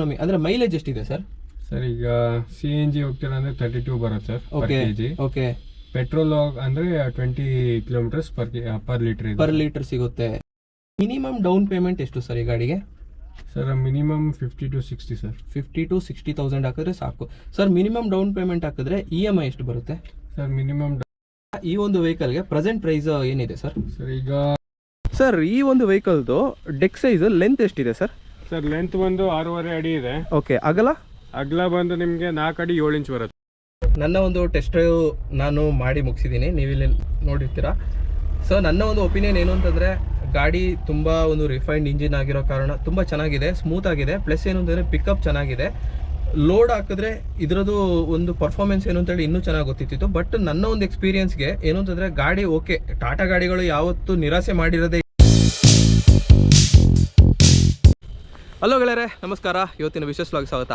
ನಮಗೆ ಅಂದ್ರೆ ಮೈಲೇಜ್ ಎಷ್ಟಿದೆ ಸರ್ ಸರ್ ಈಗ ಸಿ ಎನ್ ಜಿ ಹೋಗ್ತೀರಾ ಅಂದ್ರೆ ತರ್ಟಿ ಟೂ ಬರುತ್ತೆ sir per okay okay petrol ಅಂದ್ರೆ twenty kilometres per per litre per litre ಸಿಗುತ್ತೆ. ಮಿನಿಮಮ್ ಡೌನ್ ಪೇಮೆಂಟ್ ಎಷ್ಟು ಸರ್ ಈ ಗಾಡಿಗೆ? Sir minimum fifty to sixty sir fifty to sixty thousand ಹಾಕಿದ್ರೆ ಸಾಕು. ಸರ್ ಮಿನಿಮಮ್ ಡೌನ್ ಪೇಮೆಂಟ್ ಹಾಕಿದ್ರೆ E M I ಎಷ್ಟು ಬರುತ್ತೆ? ಸರ್ ಮಿನಿಮಮ್ ಈ ಒಂದು ವೆಹಿಕಲ್ಗೆ ಪ್ರೆಸೆಂಟ್ ಪ್ರೈಸ್ ಏನಿದೆ ಸರ್ ಸರ್ ಈಗ ಸರ್ ಈ ಒಂದು ವೆಹಿಕಲ್ದು ಡೆಕ್ ಸೈಜ್ ಲೆಂತ್ ಎಷ್ಟಿದೆ ಸರ್ ಸರ್ ಲೆಂತ್ ಬಂದು ಆರೂವರೆ ಅಡಿ ಇದೆ. ಓಕೆ ಅಗಲ? ಅಗಲ ಬಂದು ನಿಮಗೆ ನಾಲ್ಕು ಅಡಿ ಏಳು ಇಂಚ್ ಬರುತ್ತೆ. ನನ್ನ ಒಂದು ಟೆಸ್ಟ್ ಡ್ರೈವ್ ನಾನು ಮಾಡಿ ಮುಗಿಸಿದ್ದೀನಿ ನೀವಿಲ್ಲಿ ನೋಡಿರ್ತೀರಾ? ಸೊ ನನ್ನ ಒಂದು ಒಪಿನಿಯನ್ ಏನು ಅಂತಂದರೆ ಗಾಡಿ ತುಂಬ ಒಂದು ರಿಫೈನ್ಡ್ ಇಂಜಿನ್ ಆಗಿರೋ ಕಾರಣ ತುಂಬ ಚೆನ್ನಾಗಿದೆ ಸ್ಮೂತ್ ಆಗಿದೆ. ಪ್ಲಸ್ ಏನು ಅಂತಂದರೆ ಪಿಕಪ್ ಚೆನ್ನಾಗಿದೆ. ಲೋಡ್ ಹಾಕಿದ್ರೆ ಇದರದ್ದು ಒಂದು ಪರ್ಫಾರ್ಮೆನ್ಸ್ ಏನು ಅಂತೇಳಿ ಇನ್ನೂ ಚೆನ್ನಾಗಿ ಗೊತ್ತಿತ್ತು ಬಟ್ ನನ್ನ ಒಂದು ಎಕ್ಸ್ಪೀರಿಯನ್ಸ್ಗೆ ಏನು ಅಂತಂದರೆ ಗಾಡಿ ಓಕೆ ಟಾಟಾ ಗಾಡಿಗಳು ಯಾವತ್ತೂ ನಿರಾಸೆ ಮಾಡಿರೋದೇ ಹಲೋ ಗೆಳೆಯರೆ ನಮಸ್ಕಾರ. ಇವತ್ತಿನ ವಿಶೇಷವಾಗಿ ಸ್ವಾಗತ.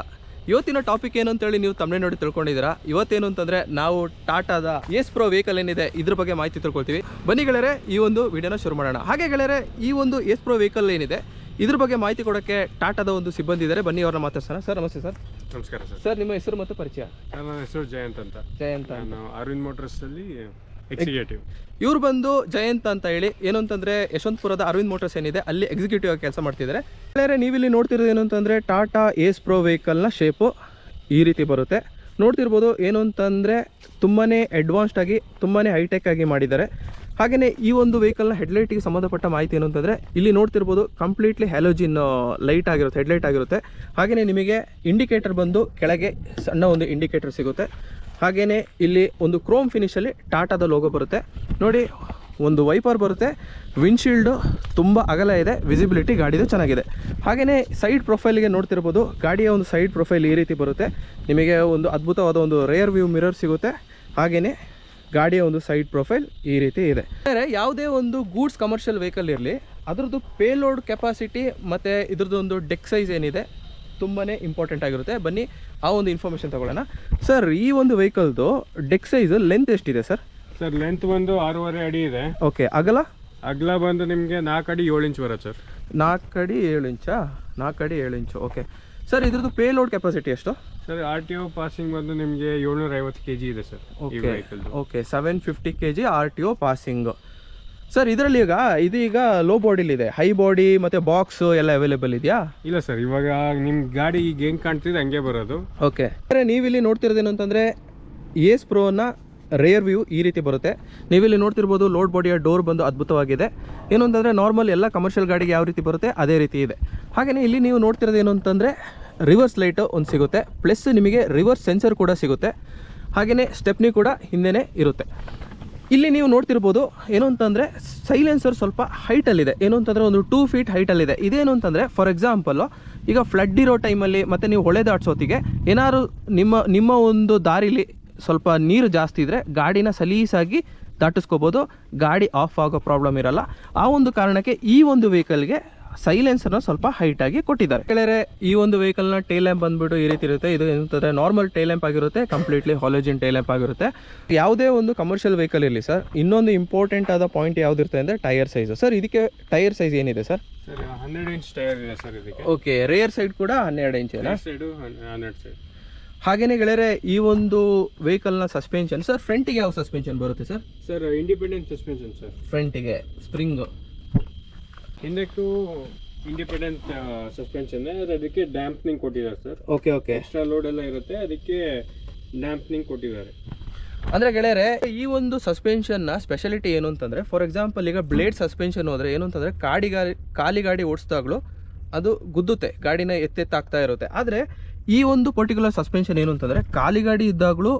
ಇವತ್ತಿನ ಟಾಪಿಕ್ ಏನು ಅಂತೇಳಿ ನೀವು ತಮ್ಮ ನೋಡಿ ತಿಳ್ಕೊಂಡಿದ್ದೀರಾ? ಇವತ್ತೇನು ಅಂತಂದರೆ ನಾವು ಟಾಟಾದ ಎಸ್ ಪ್ರೋ ವೆಹಿಕಲ್ ಏನಿದೆ ಇದ್ರ ಬಗ್ಗೆ ಮಾಹಿತಿ ತಿಳ್ಕೊಳ್ತೀವಿ. ಬನ್ನಿ ಗೆಳೆಯರೆ ಈ ಒಂದು ವಿಡಿಯೋನ ಶುರು ಮಾಡೋಣ. ಹಾಗೆ ಗೆಳೆಯರೆ ಈ ಒಂದು ಎಸ್ ಪ್ರೋ ವೆಹಿಕಲ್ ಏನಿದೆ ಇದ್ರ ಬಗ್ಗೆ ಮಾಹಿತಿ ಕೊಡೋಕ್ಕೆ ಟಾಟಾದ ಒಂದು ಸಿಬ್ಬಂದಿ ಇದ್ದಾರೆ. ಬನ್ನಿ ಅವ್ರನ್ನ ಮಾತಾಡ್ಸೋಣ. ಸರ್ ನಮಸ್ತೆ ಸರ್. ನಮಸ್ಕಾರ ಸರ್. ಸರ್ ನಿಮ್ಮ ಹೆಸರು ಮತ್ತು ಪರಿಚಯ? ನನ್ನ ಹೆಸರು ಜಯಂತ್ ಅಂತ. ಜಯಂತ್ ನಾನು ಅರವಿಂದ್ ಮೋಟರ್ಸ್ ಅಲ್ಲಿ ಎಕ್ಸಿಕ್ಯೂಟಿವ್ ಇವ್ರು ಬಂದು ಜಯಂತ್ ಅಂತ ಹೇಳಿ, ಏನು ಅಂತಂದ್ರೆ ಯಶವಂತಪುರದ ಅರವಿಂದ್ ಮೋಟರ್ಸ್ ಏನಿದೆ, ಅಲ್ಲಿ ಎಕ್ಸಿಕ್ಯೂಟಿವ್ ಆಗಿ ಕೆಲಸ ಮಾಡ್ತಿದ್ದಾರೆ ಬೇರೆ ನೀವಿಲ್ಲಿ ನೋಡ್ತಿರೋದು ಏನು ಅಂತಂದ್ರೆ ಟಾಟಾ ಏಸ್ ಪ್ರೋ ವೆಹಿಕಲ್ನ ಶೇಪು ಈ ರೀತಿ ಬರುತ್ತೆ. ನೋಡ್ತಿರ್ಬೋದು ಏನು ಅಂತಂದರೆ ತುಂಬಾ ಅಡ್ವಾನ್ಸ್ಡ್ ಆಗಿ ತುಂಬಾ ಹೈಟೆಕ್ ಆಗಿ ಮಾಡಿದ್ದಾರೆ. ಹಾಗೆಯೇ ಈ ಒಂದು ವೆಹಿಕಲ್ನ ಹೆಡ್ಲೈಟಿಗೆ ಸಂಬಂಧಪಟ್ಟ ಮಾಹಿತಿ ಏನು ಅಂತಂದ್ರೆ ಇಲ್ಲಿ ನೋಡ್ತಿರ್ಬೋದು ಕಂಪ್ಲೀಟ್ಲಿ ಹ್ಯಾಲೋಜಿನ್ ಲೈಟ್ ಆಗಿರುತ್ತೆ ಹೆಡ್ಲೈಟ್ ಆಗಿರುತ್ತೆ. ಹಾಗೆಯೇ ನಿಮಗೆ ಇಂಡಿಕೇಟರ್ ಬಂದು ಕೆಳಗೆ ಸಣ್ಣ ಒಂದು ಇಂಡಿಕೇಟರ್ ಸಿಗುತ್ತೆ. ಹಾಗೆಯೇ ಇಲ್ಲಿ ಒಂದು ಕ್ರೋಮ್ ಫಿನಿಷಲ್ಲಿ ಟಾಟಾದ ಲೋಗೋ ಬರುತ್ತೆ. ನೋಡಿ, ಒಂದು ವೈಪರ್ ಬರುತ್ತೆ. ವಿಂಡ್ಶೀಲ್ಡು ತುಂಬ ಅಗಲ ಇದೆ ವಿಸಿಬಿಲಿಟಿ ಗಾಡಿದು ಚೆನ್ನಾಗಿದೆ. ಹಾಗೆಯೇ ಸೈಡ್ ಪ್ರೊಫೈಲ್ಗೆ ನೋಡ್ತಿರ್ಬೋದು, ಗಾಡಿಯ ಒಂದು ಸೈಡ್ ಪ್ರೊಫೈಲ್ ಈ ರೀತಿ ಬರುತ್ತೆ. ನಿಮಗೆ ಒಂದು ಅದ್ಭುತವಾದ ಒಂದು ರೇರ್ ವ್ಯೂ ಮಿರರ್ ಸಿಗುತ್ತೆ. ಹಾಗೆಯೇ ಗಾಡಿಯ ಒಂದು ಸೈಡ್ ಪ್ರೊಫೈಲ್ ಈ ರೀತಿ ಇದೆ. ಬೇರೆ ಯಾವುದೇ ಒಂದು ಗೂಡ್ಸ್ ಕಮರ್ಷಿಯಲ್ ವೆಹಿಕಲ್ ಇರಲಿ, ಅದರದ್ದು ಪೇಲೋಡ್ ಕೆಪಾಸಿಟಿ ಮತ್ತು ಇದ್ರದ್ದು ಒಂದು ಡೆಕ್ ಸೈಜ್ ಏನಿದೆ ತುಂಬಾ ಇಂಪಾರ್ಟೆಂಟ್ ಆಗಿರುತ್ತೆ. ಬನ್ನಿ ಆ ಒಂದು ಇನ್ಫಾರ್ಮೇಷನ್ ತಗೊಳ್ಳೋಣ. ಸರ್ ಈ ಒಂದು ವೆಹಿಕಲ್ದು ಡೆಕ್ ಸೈಜ್ ಲೆಂತ್ ಎಷ್ಟಿದೆ ಸರ್ ಸರ್ ಲೆಂತ್ ಬಂದು ಆರೂವರೆ ಅಡಿ ಇದೆ. ಓಕೆ ಅಗಲ? ಅಗಲ ಬಂದು ನಿಮಗೆ ನಾಲ್ಕು ಅಡಿ ಏಳು ಇಂಚ್ ಬರೋದು ಸರ್ ನಾಲ್ಕು ಅಡಿ ಏಳು ಇಂಚಾ ನಾಲ್ಕು ಅಡಿ ಏಳು ಇಂಚು ಓಕೆ ಸರ್ ಇದ್ರದ್ದು ಪೇ ಲೋಡ್ ಕೆಪಾಸಿಟಿ ಎಷ್ಟು? Sir R T O passing ಬಂದು ನಿಮಗೆ ಏಳ್ನೂರ ಐವತ್ತು ಕೆ ಜಿ ಇದೆ sir okay okay seven fifty K G R T O passing sir ಇದರಲ್ಲಿ ಈಗ ಇದು ಈಗ ಲೋ ಬಾಡಿಲಿದೆ ಹೈ ಬಾಡಿ ಮತ್ತೆ ಬಾಕ್ಸ್ ಎಲ್ಲ ಅವೈಲೇಬಲ್ ಇದೆಯಾ? ಇಲ್ಲ ಸರ್ ಇವಾಗ ನಿಮ್ಮ ಗಾಡಿ ಈಗ ಹೆಂಗ್ ಕಾಣ್ತಿದೆ ಹಂಗೆ ಬರೋದು. ಓಕೆ ಅಂದರೆ ನೀವಿಲ್ಲಿ ನೋಡ್ತಿರೋದೇನು ಅಂತಂದ್ರೆ ಏಸ್ ಪ್ರೋನ ರೇರ್ ವ್ಯೂ ಈ ರೀತಿ ಬರುತ್ತೆ. ನೀವಿಲ್ಲಿ ನೋಡ್ತಿರ್ಬೋದು ಲೋಡ್ ಬಾಡಿಯ ಡೋರ್ ಬಂದು ಅದ್ಭುತವಾಗಿದೆ. ಏನು ಅಂತಂದರೆ ನಾರ್ಮಲ್ ಎಲ್ಲ ಕಮರ್ಷಿಯಲ್ ಗಾಡಿಗೆ ಯಾವ ರೀತಿ ಬರುತ್ತೆ ಅದೇ ರೀತಿ ಇದೆ. ಹಾಗೆಯೇ ಇಲ್ಲಿ ನೀವು ನೋಡ್ತಿರೋದು ಏನು ಅಂತಂದರೆ ರಿವರ್ಸ್ ಲೈಟು ಒಂದು ಸಿಗುತ್ತೆ. ಪ್ಲಸ್ ನಿಮಗೆ ರಿವರ್ಸ್ ಸೆನ್ಸರ್ ಕೂಡ ಸಿಗುತ್ತೆ. ಹಾಗೆಯೇ ಸ್ಟೆಪ್ನಿ ಕೂಡ ಹಿಂದೆನೇ ಇರುತ್ತೆ. ಇಲ್ಲಿ ನೀವು ನೋಡ್ತಿರ್ಬೋದು ಏನು ಅಂತಂದರೆ ಸೈಲೆನ್ಸರ್ ಸ್ವಲ್ಪ ಹೈಟಲ್ಲಿದೆ ಏನು ಅಂತಂದರೆ ಒಂದು ಟೂ ಫೀಟ್ ಹೈಟಲ್ಲಿದೆ ಇದೇನು ಅಂತಂದರೆ ಫಾರ್ ಎಕ್ಸಾಂಪಲ್ಲು ಈಗ ಫ್ಲಡ್ ಇರೋ ಟೈಮಲ್ಲಿ ಮತ್ತು ನೀವು ಹೊಳೆ ದಾಟ್ಸೋತಿಗೆ ಏನಾದ್ರು ನಿಮ್ಮ ನಿಮ್ಮ ಒಂದು ದಾರಿಲಿ ಸ್ವಲ್ಪ ನೀರು ಜಾಸ್ತಿ ಇದ್ದರೆ ಗಾಡಿನ ಸಲೀಸಾಗಿ ದಾಟಿಸ್ಕೋಬೋದು. ಗಾಡಿ ಆಫ್ ಆಗೋ ಪ್ರಾಬ್ಲಮ್ ಇರಲ್ಲ. ಆ ಒಂದು ಕಾರಣಕ್ಕೆ ಈ ಒಂದು ವೆಹಿಕಲ್ಗೆ ಸೈಲೆನ್ಸರ್ನ ಸ್ವಲ್ಪ ಹೈಟ್ ಆಗಿ ಕೊಟ್ಟಿದ್ದಾರೆ. ಕೆಳರೆ ಈ ಒಂದು ವೆಹಿಕಲ್ನ ಟೇಲ್ ಲ್ಯಾಂಪ್ ಬಂದ್ಬಿಟ್ಟು ಈ ರೀತಿ ಇರುತ್ತೆ. ಇದು ಏನಂತಂದರೆ ನಾರ್ಮಲ್ ಟೇಲ್ ಲ್ಯಾಂಪ್ ಆಗಿರುತ್ತೆ ಕಂಪ್ಲೀಟ್ಲಿ ಹಾಲೋಜಿನ್ ಟೇಲ್ ಲ್ಯಾಂಪ್ ಆಗಿರುತ್ತೆ. ಯಾವುದೇ ಒಂದು ಕಮರ್ಷಿಯಲ್ ವೆಹಿಕಲ್ ಇರಲಿ ಸರ್ ಇನ್ನೊಂದು ಇಂಪಾರ್ಟೆಂಟ್ ಆದ ಪಾಯಿಂಟ್ ಯಾವ್ದಿರುತ್ತೆ ಅಂದರೆ ಟೈರ್ ಸೈಜ್ ಸರ್ ಇದಕ್ಕೆ ಟೈರ್ ಸೈಜ್ ಏನಿದೆ ಸರ್ ಸರ್ ಹನ್ನೆರಡು ಇಂಚ್ ಟೈರ್ ಇದೆ ಸರ್ ಇದಕ್ಕೆ. ಓಕೆ ರೇರ್ ಸೈಡ್ ಕೂಡ ಹನ್ನೆರಡು ಇಂಚೇನಾ ಸೈಡು ಹನ್ನೆರಡು ಸೈಡ್ ಹಾಗೇನೆ ಗೆಳೆಯರೆ ಈ ಒಂದು ವೆಹಿಕಲ್ನ ಸಸ್ಪೆನ್ಷನ್ ಸರ್ ಫ್ರಂಟಿಗೆ ಯಾವ ಸಸ್ಪೆನ್ಷನ್ ಬರುತ್ತೆ sir sir independent suspension sir ಫ್ರಂಟಿಗೆ spring ಹಿಂದಕ್ಕೂ ಇಂಡಿಪೆಂಡೆಂಟ್ ಸಸ್ಪೆನ್ಷನ್ ಅದಕ್ಕೆ ಡ್ಯಾಂಪ್ನಿಂಗ್ ಕೊಟ್ಟಿದ್ದಾರೆ sir okay okay extra load ಎಲ್ಲ ಇರುತ್ತೆ ಅದಕ್ಕೆ ಡ್ಯಾಂಪ್ನಿಂಗ್ ಕೊಟ್ಟಿದ್ದಾರೆ. ಅಂದರೆ ಗೆಳೆಯರೆ ಈ ಒಂದು ಸಸ್ಪೆನ್ಷನ್ನ ಸ್ಪೆಷಾಲಿಟಿ ಏನು ಅಂತಂದರೆ ಫಾರ್ ಎಕ್ಸಾಂಪಲ್ ಈಗ ಬ್ಲೇಡ್ ಸಸ್ಪೆನ್ಷನ್ ಹೋದರೆ ಏನು ಅಂತಂದರೆ ಕಾಡಿ ಗಾಡಿ ಖಾಲಿ ಗಾಡಿ ಓಡಿಸಿದಾಗಲೂ ಅದು ಗುದ್ದುತ್ತೆ ಗಾಡಿನ ಎತ್ತೆತ್ತಾಗ್ತಾ ಇರುತ್ತೆ. ಆದರೆ ಈ ಒಂದು ಪರ್ಟಿಕ್ಯುಲರ್ ಸಸ್ಪೆನ್ಷನ್ ಏನು ಅಂತಂದರೆ ಖಾಲಿ ಗಾಡಿ ಇದ್ದಾಗಲೂ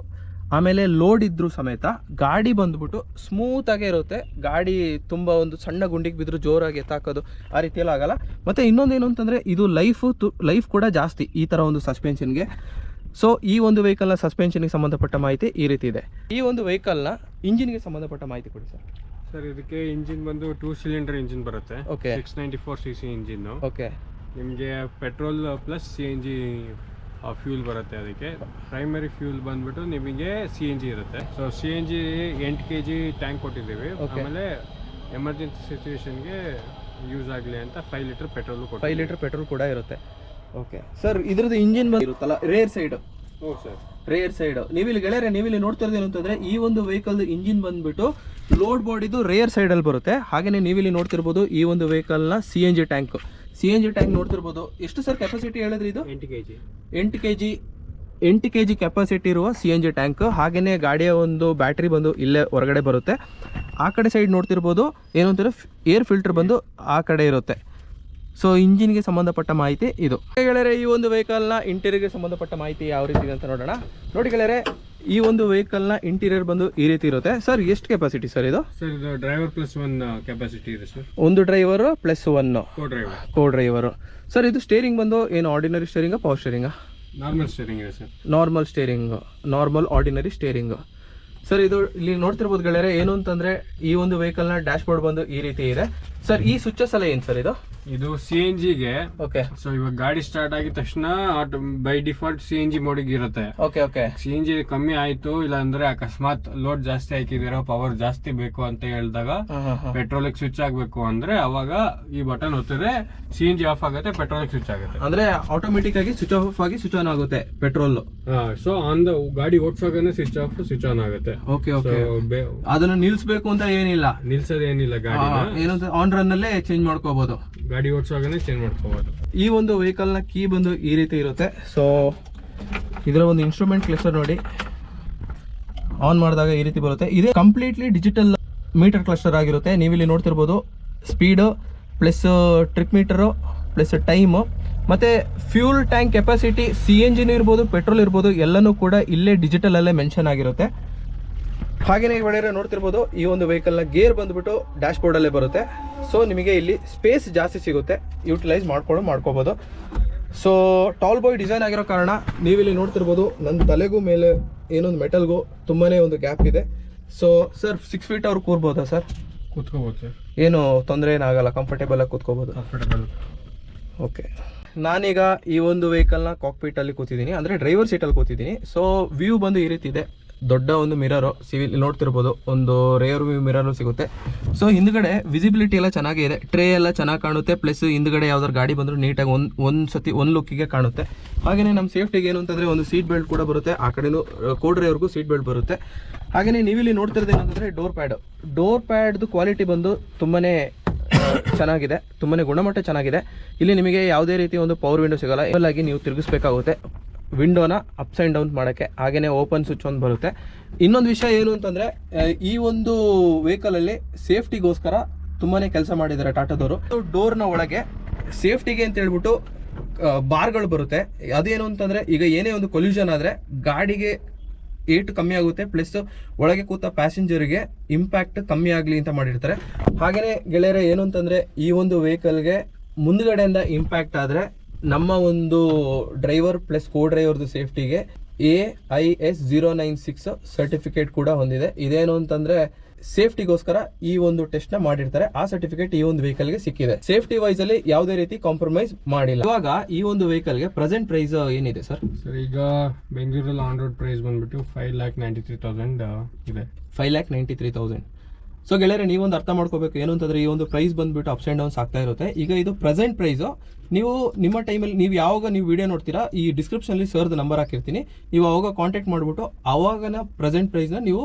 ಆಮೇಲೆ ಲೋಡ್ ಇದ್ದರೂ ಸಮೇತ ಗಾಡಿ ಬಂದ್ಬಿಟ್ಟು ಸ್ಮೂತಾಗೇ ಇರುತ್ತೆ. ಗಾಡಿ ತುಂಬ ಒಂದು ಸಣ್ಣ ಗುಂಡಿಗೆ ಬಿದ್ದರೂ ಜೋರಾಗಿ ಎತ್ತಾಕೋದು ಆ ರೀತಿಯಲ್ಲಿ ಆಗಲ್ಲ. ಮತ್ತು ಇನ್ನೊಂದು ಏನು ಅಂತಂದರೆ ಇದು ಲೈಫು ತು ಲೈಫ್ ಕೂಡ ಜಾಸ್ತಿ ಈ ಥರ ಒಂದು ಸಸ್ಪೆನ್ಷನ್ಗೆ ಸೊ ಈ ಒಂದು ವೆಹಿಕಲ್ನ ಸಸ್ಪೆನ್ಷನ್ಗೆ ಸಂಬಂಧಪಟ್ಟ ಮಾಹಿತಿ ಈ ರೀತಿ ಇದೆ. ಈ ಒಂದು ವೆಹಿಕಲ್ನ ಇಂಜಿನ್ಗೆ ಸಂಬಂಧಪಟ್ಟ ಮಾಹಿತಿ ಕೊಡಿ ಸರ್. ಸರ್ ಇದಕ್ಕೆ ಇಂಜಿನ್ ಬಂದು ಟೂ ಸಿಲಿಂಡರ್ ಇಂಜಿನ್ ಬರುತ್ತೆ. Okay six ninety four C C engine okay ನಿಮಗೆ petrol plus C N G fuel ಬರುತ್ತೆ ಅದಕ್ಕೆ. ಪ್ರೈಮರಿ ಫ್ಯೂಲ್ ಬಂದ್ಬಿಟ್ಟು ನಿಮಗೆ ಸಿ ಎನ್ ಜಿ ಇರುತ್ತೆ. ಸೊ ಸಿ ಎನ್ ಜಿ ಎಂಟು ಕೆ ಜಿ ಟ್ಯಾಂಕ್ ಕೊಟ್ಟಿದ್ದೀವಿ. ಆಮೇಲೆ ಎಮರ್ಜೆನ್ಸಿ ಸಿಚುವೇಶನ್ಗೆ ಯೂಸ್ ಆಗಲಿ ಅಂತ five litre petrol five litre petrol ಕೂಡ ಇರುತ್ತೆ. ಓಕೆ ಸರ್ ಇದ್ರದ್ದು engine ಬಂದಿರುತ್ತಲ್ಲ rear side sir rear side ನೀವಿಲ್ಲಿ ಗೆಳೆಯರೆ ನೀವಿಲ್ಲಿ ನೋಡ್ತಿರೋದು ಏನು ಅಂತಂದ್ರೆ ಈ ಒಂದು ವೆಹಿಕಲ್ ಇಂಜಿನ್ ಬಂದ್ಬಿಟ್ಟು ಲೋಡ್ ಬಾಡಿದು ರೇರ್ ಸೈಡ್ ಅಲ್ಲಿ ಬರುತ್ತೆ. ಹಾಗೆಯೇ ನೀವಿಲ್ಲಿ ನೋಡ್ತಿರ್ಬೋದು ಈ ಒಂದು ವೆಹಿಕಲ್ನ ನ C N G tank C N G tank ನೋಡ್ತಿರ್ಬೋದು. ಎಷ್ಟು ಸರ್ ಕೆಪಾಸಿಟಿ ಹೇಳಿದ್ರಿ ಇದು? ಎಂಟು ಕೆ ಜಿ ಎಂಟು ಕೆ ಜಿ ಎಂಟು ಕೆ ಜಿ ಕೆಪಾಸಿಟಿ ಇರುವ ಸಿ ಎನ್ ಜಿ ಟ್ಯಾಂಕ್ ಹಾಗೆಯೇ ಗಾಡಿಯ ಒಂದು ಬ್ಯಾಟ್ರಿ ಬಂದು ಇಲ್ಲೇ ಹೊರಗಡೆ ಬರುತ್ತೆ. ಆ ಕಡೆ ಸೈಡ್ ನೋಡ್ತಿರ್ಬೋದು. ಏನು ಅಂತಾರೆ ಏರ್ ಫಿಲ್ಟರ್ ಬಂದು ಆ ಕಡೆ ಇರುತ್ತೆ. ಸೊ ಇಂಜಿನ್ಗೆ ಸಂಬಂಧಪಟ್ಟ ಮಾಹಿತಿ ಇದು. ಗೆಳೆಯರೆ ಈ ಒಂದು ವೆಹಿಕಲ್ನ ಇಂಟೀರಿಯರ್ಗೆ ಸಂಬಂಧಪಟ್ಟ ಮಾಹಿತಿ ಯಾವ ರೀತಿ ಇದೆ ಅಂತ ನೋಡೋಣ. ನೋಡಿ ಗೆಳೆಯರೆ ಈ ಒಂದು ವೆಹಿಕಲ್ನ ಇಂಟೀರಿಯರ್ ಬಂದು ಈ ರೀತಿ ಇರುತ್ತೆ. ಸರ್ ಎಷ್ಟು ಕೆಪಾಸಿಟಿ ಸರ್ ಇದು? ಸರ್ ಇದು ಡ್ರೈವರ್ ಪ್ಲಸ್ ಒನ್ ಕೆಪಾಸಿಟಿ ಇದೆ ಸರ್ ಒಂದು driver plus one co driver co driver sir ಇದು ಸ್ಟೇರಿಂಗ್ ಬಂದು ಏನು ಆರ್ಡಿನರಿ ಸ್ಟೇರಿಂಗಾ ಪವರ್ ಸ್ಟೇರಿಂಗಾ ನಾರ್ಮಲ್ ಸ್ಟೇರಿಂಗ್ ಇದೆ sir normal steering normal ordinary steering sir ಇದು ಇಲ್ಲಿ ನೋಡ್ತಿರ್ಬೋದು ಗೆಳೆಯರೆ ಏನು ಅಂತಂದ್ರೆ ಈ ಒಂದು ವೆಹಿಕಲ್ನ ನ ಡ್ಯಾಶ್ ಬೋರ್ಡ್ ಬಂದು ಈ ರೀತಿ ಇದೆ. ಸರ್ ಈ ಸ್ವಿಚಸ್ ಎಲ್ಲ ಏನು ಸರ್ ಇದು? ಇದು ಸಿ ಎನ್ ಜಿಗೆ ಓಕೆ ಸೊ ಇವಾಗ ಗಾಡಿ ಸ್ಟಾರ್ಟ್ ಆಗಿದ ತಕ್ಷಣ by default C N G ಮೋಡಿಗ್ ಇರುತ್ತೆ. Okay okay C N G ಕಮ್ಮಿ ಆಯ್ತು ಇಲ್ಲ ಅಂದ್ರೆ ಅಕಸ್ಮಾತ್ ಲೋಡ್ ಜಾಸ್ತಿ ಹಾಕಿದಿರೋ ಪವರ್ ಜಾಸ್ತಿ ಬೇಕು ಅಂತ ಹೇಳಿದಾಗ ಪೆಟ್ರೋಲ್ ಸ್ವಿಚ್ ಆಗ್ಬೇಕು ಅಂದ್ರೆ ಅವಾಗ ಈ ಬಟನ್ ಒತ್ತಿದ್ರೆ ಸಿ ಎನ್ ಜಿ ಆಫ್ ಆಗುತ್ತೆ ಪೆಟ್ರೋಲ್ ಸ್ವಿಚ್ ಆಗುತ್ತೆ. ಅಂದ್ರೆ ಆಟೋಮೆಟಿಕ್ ಆಗಿ ಸ್ವಿಚ್ ಆಫ್ ಆಗಿ ಸ್ವಿಚ್ ಆನ್ ಆಗುತ್ತೆ ಪೆಟ್ರೋಲ್ ಸೊ ಆನ್ ದ ಗಾಡಿ ಓಡಿಸೋಕೆ ಸ್ವಿಚ್ ಆಫ್ ಸ್ವಿಚ್ ಆನ್ ಆಗುತ್ತೆ. ಓಕೆ ಓಕೆ ಅದನ್ನ ನಿಲ್ಸ್ಬೇಕು ಅಂತ ಏನಿಲ್ಲ. ನಿಲ್ಸೋದೇನಿಲ್ಲ ಗಾಡಿ ಏನು ಆನ್ ರನ್ ಅಲ್ಲೇ ಚೇಂಜ್ ಮಾಡ್ಕೋಬಹುದು ಗಾಡಿ ಓಡಿಸುವಾಗಲೇ ಚೇಂಜ್ ಮಾಡ್ಕೋಬಹುದು ಈ ಒಂದು ವೆಹಿಕಲ್ನ ಕೀ ಬಂದು ಈ ರೀತಿ ಇರುತ್ತೆ. ಸೊ ಇದರ ಒಂದು ಇನ್ಸ್ಟ್ರೂಮೆಂಟ್ ಕ್ಲಸ್ಟರ್ ನೋಡಿ. ಆನ್ ಮಾಡಿದಾಗ ಈ ರೀತಿ ಬರುತ್ತೆ. ಇದೇ ಕಂಪ್ಲೀಟ್ಲಿ ಡಿಜಿಟಲ್ ಮೀಟರ್ ಕ್ಲಸ್ಟರ್ ಆಗಿರುತ್ತೆ. ನೀವು ಇಲ್ಲಿ ನೋಡ್ತಿರ್ಬೋದು speed plus trip meter plus time ಮತ್ತು fuel tank capacity C N ಜಿನೂ ಇರ್ಬೋದು ಪೆಟ್ರೋಲ್ ಇರ್ಬೋದು, ಎಲ್ಲನೂ ಕೂಡ ಇಲ್ಲೇ ಡಿಜಿಟಲಲ್ಲೇ ಮೆನ್ಷನ್ ಆಗಿರುತ್ತೆ. ಹಾಗೆಯೇ ಬೆಳೆಯರೆ ನೋಡ್ತಿರ್ಬೋದು ಈ ಒಂದು ವೆಹಿಕಲ್ನ ಗೇರ್ ಬಂದ್ಬಿಟ್ಟು ಡ್ಯಾಶ್ ಬೋರ್ಡಲ್ಲೇ ಬರುತ್ತೆ. ಸೊ ನಿಮಗೆ ಇಲ್ಲಿ ಸ್ಪೇಸ್ ಜಾಸ್ತಿ ಸಿಗುತ್ತೆ. ಯುಟಿಲೈಸ್ ಮಾಡ್ಕೊಂಡು ಮಾಡ್ಕೋಬೋದು. ಸೊ ಟಾಲ್ ಬಾಯ್ ಡಿಸೈನ್ ಆಗಿರೋ ಕಾರಣ ನೀವಿಲ್ಲಿ ನೋಡ್ತಿರ್ಬೋದು ನನ್ನ ತಲೆಗೂ ಮೇಲೆ ಏನೊಂದು ಮೆಟಲ್ಗೂ ತುಂಬಾ ಒಂದು ಗ್ಯಾಪ್ ಇದೆ. ಸೊ ಸರ್ ಸಿಕ್ಸ್ ಫೀಟ್ ಅವ್ರು ಕೂರ್ಬೋದಾ ಸರ್ ಕೂತ್ಕೋಬೋದು ಸರ್ ಏನು ತೊಂದರೆ ಏನಾಗಲ್ಲ ಕಂಫರ್ಟೇಬಲ್ ಆಗಿ ಕೂತ್ಕೋಬೋದು? ಕಂಫರ್ಟಬಲ್ ಓಕೆ ನಾನೀಗ ಈ ಒಂದು ವೆಹಿಕಲ್ನ ಕಾಕ್ಪೀಟಲ್ಲಿ ಕೂತಿದ್ದೀನಿ. ಅಂದರೆ ಡ್ರೈವರ್ ಸೀಟಲ್ಲಿ ಕೂತಿದ್ದೀನಿ. ಸೊ ವ್ಯೂ ಬಂದು ಈ ರೀತಿ ಇದೆ. ದೊಡ್ಡ ಒಂದು ಮಿರರು ಸಿವಿಲ್ ನೋಡ್ತಿರ್ಬೋದು, ಒಂದು ರೇರ್ ವ್ಯೂ ಮಿರರು ಸಿಗುತ್ತೆ. ಸೊ ಹಿಂದ್ಗಡೆ ವಿಸಿಬಿಲಿಟಿ ಎಲ್ಲ ಚೆನ್ನಾಗಿದೆ ಟ್ರೇ ಎಲ್ಲ ಚೆನ್ನಾಗಿ ಕಾಣುತ್ತೆ. ಪ್ಲಸ್ ಹಿಂದ್ಗಡೆ ಯಾವ್ದಾದ್ರು ಗಾಡಿ ಬಂದರೂ ನೀಟಾಗಿ ಒಂದು ಒಂದು ಸತಿ, ಒಂದು ಲುಕ್ಕಿಗೆ ಕಾಣುತ್ತೆ. ಹಾಗೆಯೇ ನಮ್ಮ ಸೇಫ್ಟಿಗೆ ಏನು ಅಂತಂದರೆ ಒಂದು ಸೀಟ್ ಬೆಲ್ಟ್ ಕೂಡ ಬರುತ್ತೆ. ಆ ಕಡೆಯೂ ಕೋ ಡ್ರೈವರ್ಗೂ ಸೀಟ್ ಬೆಲ್ಟ್ ಬರುತ್ತೆ. ಹಾಗೆಯೇ ನೀವಿಲ್ಲಿ ನೋಡ್ತಿರೋದು ಏನಂತಂದರೆ ಡೋರ್ ಪ್ಯಾಡ್ ಡೋರ್ ಪ್ಯಾಡ್ದು ಕ್ವಾಲಿಟಿ ಬಂದು ತುಂಬಾ ಚೆನ್ನಾಗಿದೆ. ತುಂಬಾನೇ ಗುಣಮಟ್ಟ ಚೆನ್ನಾಗಿದೆ. ಇಲ್ಲಿ ನಿಮಗೆ ಯಾವುದೇ ರೀತಿ ಒಂದು ಪವರ್ ವಿಂಡೋ ಸಿಗಲ್ಲ. ಇವಲ್ಲಾಗಿ ನೀವು ತಿರುಗಿಸ್ಬೇಕಾಗುತ್ತೆ. ವಿಂಡೋನ ಅಪ್ಸ್ ಆ್ಯಂಡ್ ಡೌನ್ ಮಾಡೋಕ್ಕೆ ಹಾಗೆಯೇ ಓಪನ್ ಸ್ವಿಚ್ ಒಂದು ಬರುತ್ತೆ. ಇನ್ನೊಂದು ವಿಷಯ ಏನು ಅಂತಂದರೆ ಈ ಒಂದು ವೆಹಿಕಲಲ್ಲಿ ಸೇಫ್ಟಿಗೋಸ್ಕರ ತುಂಬಾ ಕೆಲಸ ಮಾಡಿದ್ದಾರೆ ಟಾಟಾದವರು ಡೋರ್ನ ಒಳಗೆ ಸೇಫ್ಟಿಗೆ ಅಂತ ಹೇಳ್ಬಿಟ್ಟು ಬಾರ್ಗಳು ಬರುತ್ತೆ. ಅದೇನು ಅಂತಂದರೆ, ಈಗ ಏನೇ ಒಂದು ಕೊಲ್ಯೂಷನ್ ಆದರೆ ಗಾಡಿಗೆ ಏಟು ಕಮ್ಮಿ ಆಗುತ್ತೆ ಪ್ಲಸ್ ಒಳಗೆ ಕೂತ ಪ್ಯಾಸೆಂಜರ್ಗೆ ಇಂಪ್ಯಾಕ್ಟ್ ಕಮ್ಮಿ ಆಗಲಿ ಅಂತ ಮಾಡಿರ್ತಾರೆ. ಹಾಗೆಯೇ ಗೆಳೆಯರೆ, ಏನು ಅಂತಂದರೆ, ಈ ಒಂದು ವೆಹಿಕಲ್ಗೆ ಮುಂದ್ಗಡೆಯಿಂದ ಇಂಪ್ಯಾಕ್ಟ್ ಆದರೆ ನಮ್ಮ ಒಂದು ಡ್ರೈವರ್ ಪ್ಲಸ್ ಕೋ ಡ್ರೈವರ್ದು ಸೇಫ್ಟಿಗೆ A I S zero nine six certificate ಕೂಡ ಹೊಂದಿದೆ. ಇದೇನು ಅಂತಂದ್ರೆ ಸೇಫ್ಟಿಗೋಸ್ಕರ ಈ ಒಂದು ಟೆಸ್ಟ್ನ ಮಾಡಿರ್ತಾರೆ. ಆ ಸರ್ಟಿಫಿಕೇಟ್ ಈ ಒಂದು ವೆಹಿಕಲ್ಗೆ ಸಿಕ್ಕಿದೆ. ಸೇಫ್ಟಿ ವೈಸ್ ಅಲ್ಲಿ ಯಾವುದೇ ರೀತಿ ಕಾಂಪ್ರಮೈಸ್ ಮಾಡಿಲ್ಲ. ಇವಾಗ ಈ ಒಂದು ವೆಹಿಕಲ್ಗೆ ಪ್ರೆಸೆಂಟ್ ಪ್ರೈಸ್ ಏನಿದೆ ಸರ್ ಸರ್ ಈಗ ಬೆಂಗಳೂರಲ್ಲಿ ಆನ್ ರೋಡ್ ಪ್ರೈಸ್ ಬಂದ್ಬಿಟ್ಟು five lakh ninety three thousand ಇದೆ. Five lakh ninety three thousand so ಗೆಳೆಯರೆ ನೀವೊಂದು ಅರ್ಥ ಮಾಡ್ಕೋಬೇಕು. ಏನು ಅಂತಂದ್ರೆ ಈ ಒಂದು ಪ್ರೈಸ್ ಬಂದ್ಬಿಟ್ಟು ಅಪ್ಸ್ ಆ್ಯಂಡ್ ಡೌನ್ಸ್ ಆಗ್ತಾ ಇರುತ್ತೆ. ಈಗ ಇದು ಪ್ರೆಸೆಂಟ್ ಪ್ರೈಸು ನೀವು ನಿಮ್ಮ ಟೈಮಲ್ಲಿ ನೀವು ಯಾವಾಗ ನೀವು ವಿಡಿಯೋ ನೋಡ್ತೀರಾ ಈ ಡಿಸ್ಕ್ರಿಪ್ಷನಲ್ಲಿ ಸರ್ದು ನಂಬರ್ ಹಾಕಿರ್ತೀನಿ. ನೀವು ಅವಾಗ ಕಾಂಟ್ಯಾಕ್ಟ್ ಮಾಡಿಬಿಟ್ಟು ಅವಾಗನ ಪ್ರೆಸೆಂಟ್ ಪ್ರೈಸ್ನ ನೀವು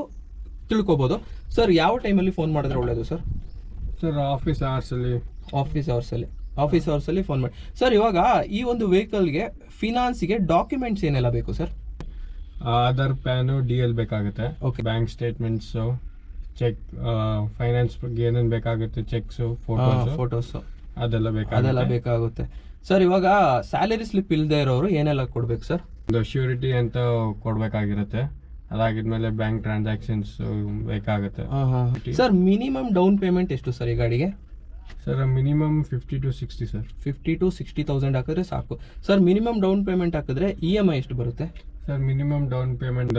ತಿಳ್ಕೊಬೋದು. ಸರ್ ಯಾವ ಟೈಮಲ್ಲಿ ಫೋನ್ ಮಾಡಿದ್ರೆ ಒಳ್ಳೇದು ಸರ್ ಸರ್ ಆಫೀಸ್ ಅವರ್ಸಲ್ಲಿ ಆಫೀಸ್ ಅವರ್ಸಲ್ಲಿ ಆಫೀಸ್ ಅವರ್ಸಲ್ಲಿ ಫೋನ್ ಮಾಡಿ. ಸರ್ ಇವಾಗ ಈ ಒಂದು ವೆಹಿಕಲ್ಗೆ ಫಿನಾನ್ಸಿಗೆ ಡಾಕ್ಯುಮೆಂಟ್ಸ್ ಏನೆಲ್ಲ ಬೇಕು sir Aadhaar PAN D L ಬೇಕಾಗುತ್ತೆ. Okay bank statements check finance ಬಗ್ಗೆ ಏನೇನು ಬೇಕಾಗುತ್ತೆ ಚೆಕ್ಸು ಫೋಟೋಸ್ ಫೋಟೋಸು ಅದೆಲ್ಲ ಅದೆಲ್ಲ ಬೇಕಾಗುತ್ತೆ. ಬೇಕಾಗುತ್ತೆ. ಸರ್ ಇವಾಗ ಸ್ಯಾಲರಿ ಸ್ಲಿಪ್ ಇಲ್ಲದೆ ಇರೋರು ಏನೆಲ್ಲ ಕೊಡ್ಬೇಕು ಸರ್ ಒಂದು ಶ್ಯೂರಿಟಿ ಅಂತ ಕೊಡಬೇಕಾಗಿರುತ್ತೆ. ಅದಾಗಿದ್ಮೇಲೆ ಬ್ಯಾಂಕ್ ಟ್ರಾನ್ಸಾಕ್ಷನ್ಸ್ ಬೇಕಾಗುತ್ತೆ. ಸರ್ ಮಿನಿಮಮ್ ಡೌನ್ ಪೇಮೆಂಟ್ ಎಷ್ಟು ಸರ್ ಈ ಗಾಡಿಗೆ? Sir minimum fifty to sixty sir fifty to sixty thousand ಹಾಕಿದ್ರೆ ಸಾಕು. ಸರ್ ಮಿನಿಮಮ್ ಡೌನ್ ಪೇಮೆಂಟ್ ಹಾಕಿದ್ರೆ ಇ ಎಂ ಐ ಎಷ್ಟು ಬರುತ್ತೆ? Sir minimum down payment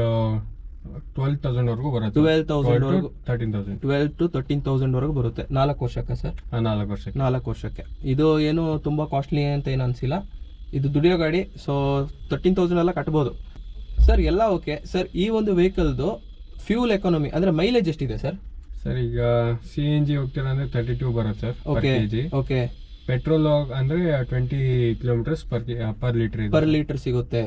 twelve thousand ವರೆಗೂ ಬರುತ್ತೆ. ಟ್ವೆಲ್ ತೌಸಂಡ್ ವರೆಗೂ thirteen thousand twelve to thirteen thousand ವರೆಗೂ ಬರುತ್ತೆ. ನಾಲ್ಕು ವರ್ಷಕ್ಕೆ ಸರ್? ನಾಲ್ಕು ವರ್ಷಕ್ಕೆ. ನಾಲ್ಕು ವರ್ಷಕ್ಕೆ. ಇದು ಏನು ತುಂಬ ಕಾಸ್ಟ್ಲಿ ಅಂತ ಏನು ಅನಿಸಿಲ್ಲ. ಇದು ದುಡಿಯೋ ಗಾಡಿ ಸೊ ತರ್ಟೀನ್ ತೌಸಂಡ್ ಎಲ್ಲ ಕಟ್ಬೋದು. ಸರ್ ಎಲ್ಲ ಓಕೆ ಸರ್ ಈ ಒಂದು ವೆಹಿಕಲ್ದು ಫ್ಯೂಲ್ ಎಕಾನಮಿ ಅಂದರೆ ಮೈಲೇಜ್ ಎಷ್ಟಿದೆ ಸರ್? ಸರ್ ಈಗ ಸಿ ಎನ್ ಜಿ ಹೋಗ್ತೀರಾ ಅಂದ್ರೆ ತರ್ಟಿ ಟೂ ಬರುತ್ತೆ sir okay ji okay petrol ಅಂದ್ರೆ twenty kilometres per per litre per litre ಸಿಗುತ್ತೆ.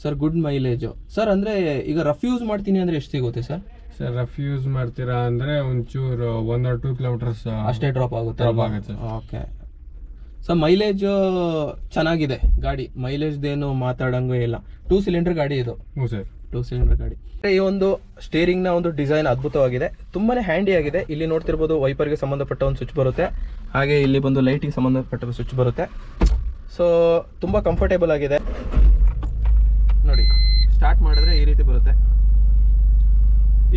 ಸರ್ ಗುಡ್ ಮೈಲೇಜು ಸರ್ ಅಂದರೆ ಈಗ ರಫ್ ಯೂಸ್ ಮಾಡ್ತೀನಿ ಅಂದರೆ ಎಷ್ಟು ಸಿಗುತ್ತೆ ಸರ್ ಸರ್ ರಫ್ ಯೂಸ್ ಮಾಡ್ತೀರಾ ಅಂದರೆ ಒಂಚೂರು ಒನ್ ಆರ್ ಟೂ ಕಿಲೋಮೀಟರ್ಸ್ ಅಷ್ಟೇ ಡ್ರಾಪ್ ಆಗುತ್ತೆ. ಡ್ರಾಪ್ ಆಗುತ್ತೆ ಓಕೆ ಸರ್ ಮೈಲೇಜ್ ಚೆನ್ನಾಗಿದೆ ಗಾಡಿ. ಮೈಲೇಜ್ದೇನು ಮಾತಾಡಂಗೂ ಇಲ್ಲ. ಟೂ ಸಿಲಿಂಡರ್ ಗಾಡಿ ಇದು. ಹ್ಞೂ ಸರ್ ಟೂ ಸಿಲಿಂಡರ್ ಗಾಡಿ. ಈ ಒಂದು ಸ್ಟೇರಿಂಗ್ನ ನ ಒಂದು ಡಿಸೈನ್ ಅದ್ಭುತವಾಗಿದೆ. ತುಂಬಾ ಹ್ಯಾಂಡಿ ಆಗಿದೆ. ಇಲ್ಲಿ ನೋಡ್ತಿರ್ಬೋದು ವೈಪರ್ಗೆ ಸಂಬಂಧಪಟ್ಟ ಒಂದು ಸ್ವಿಚ್ ಬರುತ್ತೆ. ಹಾಗೆ ಇಲ್ಲಿ ಬಂದು ಲೈಟಿಗೆ ಸಂಬಂಧಪಟ್ಟ ಸ್ವಿಚ್ ಬರುತ್ತೆ. ಸೊ ತುಂಬ ಕಂಫರ್ಟೇಬಲ್ ಆಗಿದೆ. ನೋಡಿ ಸ್ಟಾರ್ಟ್ ಮಾಡಿದ್ರೆ ಈ ರೀತಿ ಬರುತ್ತೆ.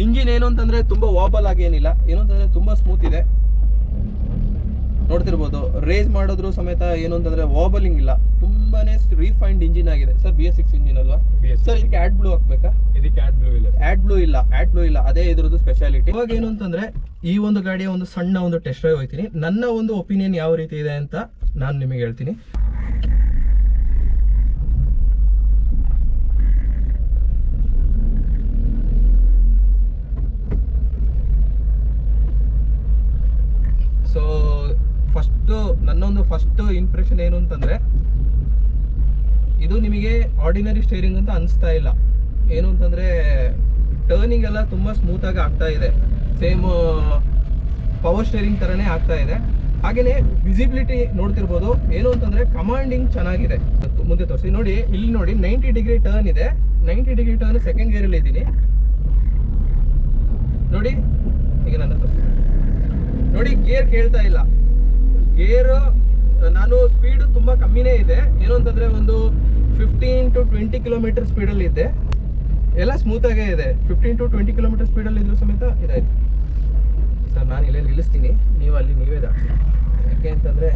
ಇಂಜಿನ್ ಏನು ಅಂತಂದ್ರೆ ತುಂಬಾ ವಾಬಲ್ ಆಗಿ ಏನಿಲ್ಲ. ಏನು ಅಂತಂದ್ರೆ ತುಂಬಾ ಸ್ಮೂತ್ ಇದೆ. ನೋಡ್ತಿರ್ಬೋದು ರೇಸ್ ಮಾಡಿದ್ರು ಸಮೇತ ಏನು ಅಂತಂದ್ರೆ ವಾಬಲಿಂಗ್ ಇಲ್ಲ. ತುಂಬಾನೇ ರೀಫೈಂಡ್ ಇಂಜಿನ್ ಆಗಿದೆ. Sir B S six engine ಅಲ್ವಾ? ಸರ್ ಇದಕ್ಕೆ ಆಡ್ ಬ್ಲೂ ಹಾಕ್ಬೇಕಾ? ಇದಕ್ಕೆ ಆ್ಯಡ್ ಬ್ಲೂ ಇಲ್ಲ. ಆಡ್ ಬ್ಲೂ ಇಲ್ಲ ಆಡ್ ಬ್ಲೂ ಇಲ್ಲ. ಅದೇ ಇದ್ರದ್ದು ಸ್ಪೆಷಾಲಿಟಿ ಇವಾಗ ಏನು ಅಂತಂದ್ರೆ ಈ ಒಂದು ಗಾಡಿಯ ಒಂದು ಸಣ್ಣ ಒಂದು ಟೆಸ್ಟ್ ಡ್ರೈವ್ ಹೋಗ್ತೀನಿ. ನನ್ನ ಒಂದು ಒಪಿನಿಯನ್ ಯಾವ ರೀತಿ ಇದೆ ಅಂತ ನಾನು ನಿಮಗೆ ಹೇಳ್ತೀನಿ. ಸೊ ಫಸ್ಟ್ ನನ್ನೊಂದು ಫಸ್ಟ್ ಇಂಪ್ರೆಷನ್ ಏನು ಅಂತಂದ್ರೆ, ಇದು ನಿಮಗೆ ಆರ್ಡಿನರಿ ಸ್ಟೇರಿಂಗ್ ಅಂತ ಅನಿಸ್ತಾ ಇಲ್ಲ. ಏನು ಅಂತಂದ್ರೆ ಟರ್ನಿಂಗ್ ಎಲ್ಲ ತುಂಬಾ ಸ್ಮೂತ್ ಆಗಿ ಆಗ್ತಾ ಇದೆ. ಸೇಮ್ ಪವರ್ ಸ್ಟೇರಿಂಗ್ ತರನೇ ಆಗ್ತಾ ಇದೆ. ಹಾಗೆಯೇ ವಿಸಿಬಿಲಿಟಿ ನೋಡ್ತಿರ್ಬೋದು. ಏನು ಅಂತಂದ್ರೆ ಕಮಾಂಡಿಂಗ್ ಚೆನ್ನಾಗಿದೆ. ಮುಂದೆ ತೋರಿಸಿ. ನೋಡಿ, ಇಲ್ಲಿ ನೋಡಿ ನೈಂಟಿ ಡಿಗ್ರಿ ಟರ್ನ್ ಇದೆ. Ninety degree turn second gear ಅಲ್ಲಿ ಇದ್ದೀನಿ. ನೋಡಿ, ಈಗ ನನ್ನ ತೋರಿಸಿ. ನೋಡಿ, ಗೇರ್ ಕೇಳ್ತಾ ಇಲ್ಲ. ಗೇರ್, ನಾನು ಸ್ಪೀಡ್ ತುಂಬಾ ಕಮ್ಮಿನೇ ಇದೆ. ಏನು ಅಂತಂದ್ರೆ ಒಂದು ಫಿಫ್ಟೀನ್ ಟು ಟ್ವೆಂಟಿ ಕಿಲೋಮೀಟರ್ ಸ್ಪೀಡಲ್ಲಿ ಇದೆ. ಎಲ್ಲ ಸ್ಮೂತ್ ಆಗೇ ಇದೆ. ಫಿಫ್ಟೀನ್ ಟು ಟ್ವೆಂಟಿ ಕಿಲೋಮೀಟರ್ ಸ್ಪೀಡಲ್ಲಿ ಇದ್ರು ಸಮೇತ ಇದಾಯ್ತು. ಸರ್, ನಾನು ಇಲ್ಲೇ ನಿಲ್ಲಿಸ್ತೀನಿ. ನೀವು ಅಲ್ಲಿ ನೀವೇ ದಾಟಿ ಯಾಕೆ ಅಂತಂದ್ರೆ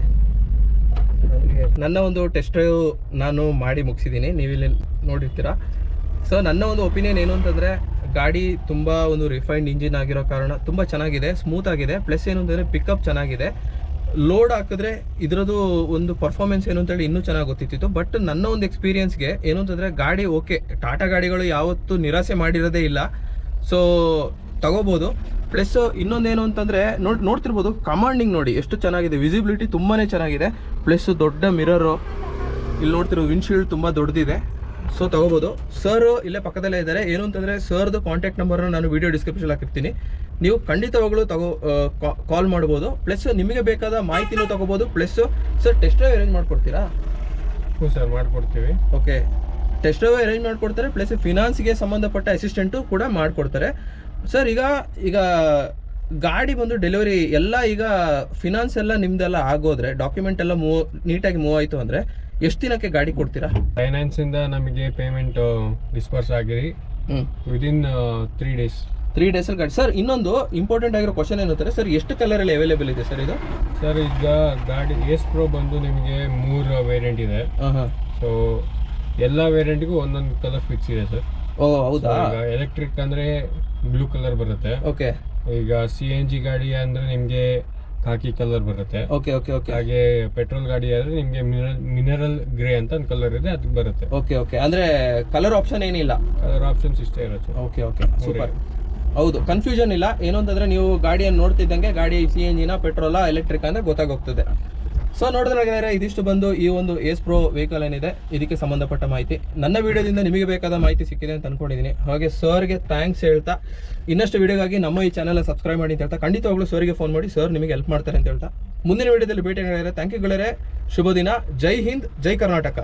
ನನ್ನ ಒಂದು ಟೆಸ್ಟ್ ಡ್ರೈವ್ ನಾನು ಮಾಡಿ ಮುಗಿಸಿದ್ದೀನಿ. ನೀವಿಲ್ಲಿ ನೋಡಿರ್ತೀರಾ. ಸೊ ನನ್ನ ಒಂದು ಒಪಿನಿಯನ್ ಏನು ಅಂತಂದರೆ ಗಾಡಿ ತುಂಬ ಒಂದು ರಿಫೈನ್ಡ್ ಇಂಜಿನ್ ಆಗಿರೋ ಕಾರಣ ತುಂಬ ಚೆನ್ನಾಗಿದೆ ಸ್ಮೂತ್ ಆಗಿದೆ ಪ್ಲಸ್ ಏನು ಅಂತಂದರೆ ಪಿಕಪ್ ಚೆನ್ನಾಗಿದೆ. ಲೋಡ್ ಹಾಕಿದ್ರೆ ಇದರದ್ದು ಒಂದು ಪರ್ಫಾರ್ಮೆನ್ಸ್ ಏನು ಅಂತೇಳಿ ಇನ್ನೂ ಚೆನ್ನಾಗಿ ಗೊತ್ತಿತ್ತು ಬಟ್ ನನ್ನ ಒಂದು ಎಕ್ಸ್ಪೀರಿಯೆನ್ಸ್ಗೆ ಏನು ಅಂತಂದರೆ ಗಾಡಿ ಓಕೆ ಟಾಟಾ ಗಾಡಿಗಳು ಯಾವತ್ತೂ ನಿರಾಸೆ ಮಾಡಿರೋದೇ ಇಲ್ಲ. ಸೊ ತಗೋಬೋದು. ಪ್ಲಸ್ ಇನ್ನೊಂದೇನು ಅಂತಂದರೆ ನೋಡಿ, ನೋಡ್ತಿರ್ಬೋದು ಕಮಾಂಡಿಂಗ್ ನೋಡಿ ಎಷ್ಟು ಚೆನ್ನಾಗಿದೆ ವಿಸಿಬಿಲಿಟಿ ತುಂಬಾ ಚೆನ್ನಾಗಿದೆ. ಪ್ಲಸ್ ದೊಡ್ಡ ಮಿರರು ಇಲ್ಲಿ ನೋಡ್ತಿರೋ ವಿಂಡ್ಶೀಲ್ಡ್ ತುಂಬ ದೊಡ್ಡದಿದೆ. ಸೊ ತಗೋಬೋದು. ಸರ್ ಇಲ್ಲೇ ಪಕ್ಕದಲ್ಲೇ ಇದ್ದಾರೆ. ಏನು ಅಂತಂದರೆ ಸರ್ದು ಕಾಂಟ್ಯಾಕ್ಟ್ ನಂಬರ್ನ ನಾನು ವೀಡಿಯೋ ಡಿಸ್ಕ್ರಿಪ್ಷನ್ ಹಾಕಿರ್ತೀನಿ. ನೀವು ಖಂಡಿತವಾಗಲೂ ತಗೋ ಕಾಲ್ ಮಾಡ್ಬೋದು. ಪ್ಲಸ್ ನಿಮಗೆ ಬೇಕಾದ ಮಾಹಿತಿನೂ ತಗೋಬೋದು. Plus sir test drive arrange ಮಾಡಿಕೊಡ್ತೀರಾ? ಹ್ಞೂ ಸರ್ ಮಾಡಿಕೊಡ್ತೀವಿ. ಓಕೆ ಟೆಸ್ಟ್ ಡ್ರೈವ್ ಅರೇಂಜ್ ಮಾಡ್ಕೊಡ್ತಾರೆ. ಪ್ಲಸ್ ಫಿನಾನ್ಸ್ಗೆ ಸಂಬಂಧಪಟ್ಟ ಅಸಿಸ್ಟೆಂಟು ಕೂಡ ಮಾಡಿಕೊಡ್ತಾರೆ. ಸರ್ ಈಗ ಈಗ ಗಾಡಿ ಬಂದು ಡೆಲಿವರಿ ಎಲ್ಲ ಈಗ ಫಿನಾನ್ಸ್ ಎಲ್ಲ ನಿಮ್ದೆಲ್ಲ ಆಗೋದ್ರೆ ಡಾಕ್ಯುಮೆಂಟ್ ಎಲ್ಲ ಮೂವ್ ನೀಟಾಗಿ ಮೂವ್ ಆಯಿತು ಅಂದರೆ ಎಷ್ಟು ದಿನಕ್ಕೆ ಗಾಡಿ ಕೊಡ್ತೀರಾ? ಫೈನಾನ್ಸಿಂದ ನಮಗೆ ಪೇಮೆಂಟ್ ಡಿಸ್ಪರ್ಸ್ ಆಗಿರಿ. ಹ್ಞೂ ವಿದಿನ್ ತ್ರೀ ಡೇಸ್ ತ್ರೀ ಡೇಸಲ್ಲಿ ಗಾಡಿ. ಸರ್ ಇನ್ನೊಂದು ಇಂಪಾರ್ಟೆಂಟ್ ಆಗಿರೋ ಕ್ವಶನ್ ಏನಂತಾರೆ ಸರ್ ಎಷ್ಟು ಕಲರಲ್ಲಿ ಅವೈಲೇಬಲ್ ಇದೆ ಸರ್ ಇದು? ಸರ್ ಈಗ ಗಾಡಿ ಎಸ್ ಪ್ರೋ ಬಂದು ನಿಮಗೆ ಮೂರು ವೇರಿಯಂಟ್ ಇದೆ. ಸೊ ಎಲ್ಲ ವೇರಿಯಂಟ್ಗೂ ಒಂದೊಂದು ಕಲರ್ ಫಿಕ್ಸ್ ಇದೆ ಸರ್ ಓ ಹೌದಾ? ಎಲೆಕ್ಟ್ರಿಕ್ ಅಂದರೆ ಬ್ಲೂ ಕಲರ್ ಬರುತ್ತೆ. ಓಕೆ ಈಗ ಸಿ ಎನ್ ಜಿ ಗಾಡಿ ಅಂದ್ರೆ ನಿಮಗೆ ಖಾಕಿ ಕಲರ್ ಬರುತ್ತೆ. ಓಕೆ ಓಕೆ ಓಕೆ ಹಾಗೆ ಪೆಟ್ರೋಲ್ ಗಾಡಿ ಆದ್ರೆ ನಿಮಗೆ ಮಿನರಲ್ ಗ್ರೇ ಅಂತ ಒಂದು ಕಲರ್ ಇದೆ ಅದು ಬರುತ್ತೆ. ಓಕೆ ಓಕೆ ಅಂದ್ರೆ ಕಲರ್ ಆಪ್ಷನ್ ಏನಿಲ್ಲ? ಕಲರ್ ಆಪ್ಷನ್ಸ್ ಇಷ್ಟೇ ಇರುತ್ತೆ ಓಕೆ ಓಕೆ ಸೂಪರ್ ಹೌದು ಕನ್ಫ್ಯೂಷನ್ ಇಲ್ಲ. ಏನು ಅಂತಂದ್ರೆ ನೀವು ಗಾಡಿಯನ್ನು ನೋಡ್ತಿದ್ದಂಗೆ ಗಾಡಿ ಸಿ ಎನ್ ಜಿನ ಪೆಟ್ರೋಲಾ ಎಲೆಕ್ಟ್ರಿಕ್ ಅಂದ್ರೆ ಗೊತ್ತಾಗೋಗ್ತದೆ. ಸೊ ನೋಡಿದ್ರೆ ಇದಿಷ್ಟು ಬಂದು ಈ ಒಂದು ಏಸ್ ಪ್ರೋ ವೆಹಿಕಲ್ ಏನಿದೆ, ಇದಕ್ಕೆ ಸಂಬಂಧಪಟ್ಟ ಮಾಹಿತಿ. ನನ್ನ ವಿಡಿಯೋದಿಂದ ನಿಮಗೆ ಬೇಕಾದ ಮಾಹಿತಿ ಸಿಕ್ಕಿದೆ ಅಂತ ಅನ್ಕೊಂಡಿದ್ದೀನಿ. ಹಾಗೆ ಸರ್ಗೆ ಥ್ಯಾಂಕ್ಸ್ ಹೇಳ್ತಾ, ಇನ್ನಷ್ಟು ವಿಡಿಯೋಗಾಗಿ ನಮ್ಮ ಈ ಚಾನಲ್ ಸಬ್ಸ್ಕ್ರೈಬ್ ಮಾಡಿ ಅಂತ ಹೇಳ್ತಾ, ಖಂಡಿತವಾಗ್ಲೂ ಸರ್ಗೆ ಫೋನ್ ಮಾಡಿ ಸರ್ ನಿಮಗೆ ಹೆಲ್ಪ್ ಮಾಡ್ತಾರೆ ಅಂತ ಹೇಳ್ತಾ. ಮುಂದಿನ ವಿಡಿಯೋದಲ್ಲಿ ಭೇಟಿ ಥ್ಯಾಂಕ್ ಯು ಗೆಳೆಯರೆ ಶುಭ ದಿನ ಜೈ ಹಿಂದ್, ಜೈ ಕರ್ನಾಟಕ.